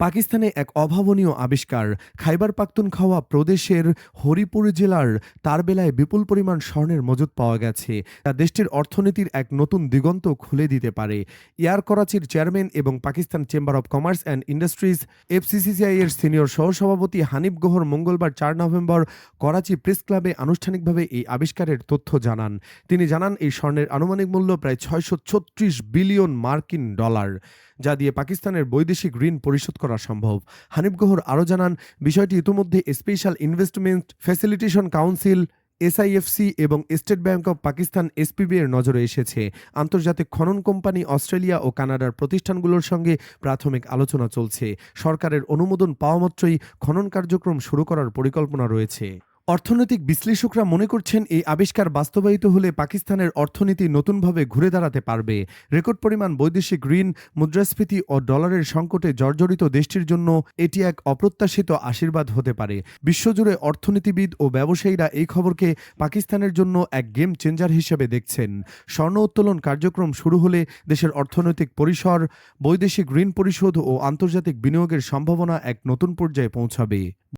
পাকিস্তানে এক অভাবনীয় আবিষ্কার। খাইবার পাখতুনখাওয়া প্রদেশের হরিপুর জেলার তারবেলায় বিপুল পরিমাণ স্বর্ণের মজুদ পাওয়া গেছে। তা দেশটির অর্থনীতির এক নতুন দিগন্ত খুলে দিতে পারে। এয়ার করাচির চেয়ারম্যান এবং Pakistan chamber of commerce and industries FCCCI এর সিনিয়র সহসভাপতি হানিফ গোহর মঙ্গলবার চার নভেম্বর করাচি প্রেস ক্লাবে আনুষ্ঠানিকভাবে এই আবিষ্কারের তথ্য জানান। তিনি জানান, এই স্বর্ণের আনুমানিক মূল্য প্রায় ছয়শো ছত্রিশ বিলিয়ন মার্কিন ডলার। যা দিয়ে পাকিস্তানের বৈদেশিক ঋণ পরিশোধ করা সম্ভব। হানিফ গোহর আরও জানান, বিষয়টি ইতিমধ্যে special investment facilitation council, SIFC এবং state bank of Pakistan SPB এর নজরে এসেছে। আন্তর্জাতিক খনন কোম্পানি অস্ট্রেলিয়া ও কানাডার প্রতিষ্ঠানগুলোর সঙ্গে প্রাথমিক আলোচনা চলছে। সরকারের অনুমোদন পাওয়া মাত্রই খনন কার্যক্রম শুরু করার পরিকল্পনা রয়েছে। অর্থনৈতিক বিশ্লেষকরা মনে করছেন এই আবিষ্কার বাস্তবায়িত হলে পাকিস্তানের অর্থনীতি নতুনভাবে ঘুরে দাঁড়াতে পারবে। রেকর্ড পরিমাণ বৈদেশিক ঋণ, মুদ্রাস্ফীতি ও ডলারের সংকটে জর্জরিত দেশটির জন্য এটি এক অপ্রত্যাশিত আশীর্বাদ হতে পারে। বিশ্বজুড়ে অর্থনীতিবিদ ও ব্যবসায়ীরা এই খবরকে পাকিস্তানের জন্য এক গেম চেঞ্জার হিসেবে দেখছেন। স্বর্ণ উত্তোলন কার্যক্রম শুরু হলে দেশের অর্থনৈতিক পরিসর, বৈদেশিক ঋণ পরিশোধ ও আন্তর্জাতিক বিনিয়োগের সম্ভাবনা এক নতুন পর্যায়ে পৌঁছাবে।